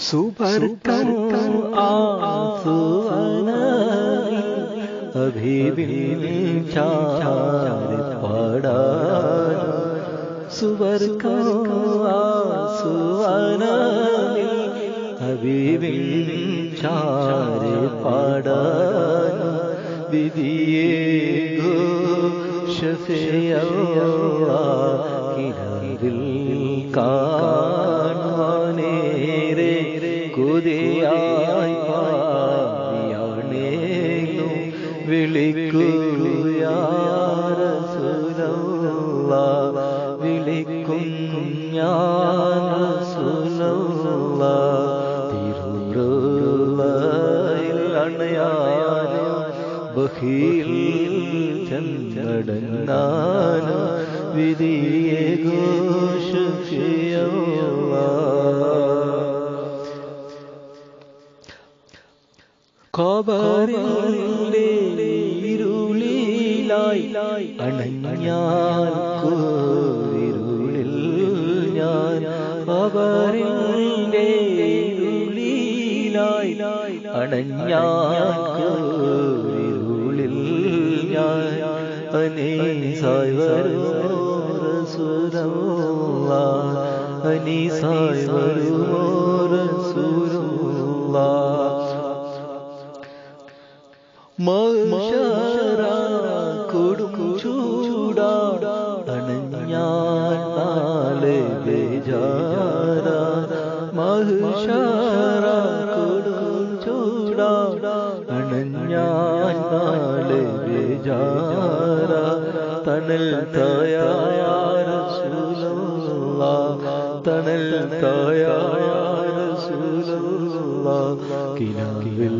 سپر کر کر ابھی بھی چار پڑا۔ سور کر سونا ابھی بھی چار پڑا۔ دیے گو شفیع വിളിക്കുയാരസുല വിളിക്കും തിരുറയിൽ അണയാനോ. ബഹീൽ ചന്തടങ്ങാന വിധിയെ കോവിരുളിൽ ഞാൻ കോബറിലെ ഇരുളിലായി അണഞ്ഞാൽ റസൂലല്ലാ കൊടും ചൂടാ അണഞ്ഞാൻ നാളെ ബേജാര മഹഷറ കൊടും ചൂടാ അണഞ്ഞാൻ നാളെ ബേജാര തണൽ തയാര സുല തണൽ തയാര സുല കിനാവിൽ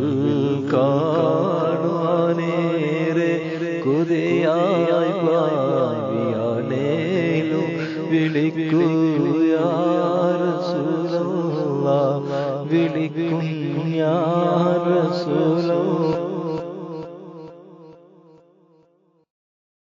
വിളിക്കൂയാറസുല വിളിക്കും യാറസുല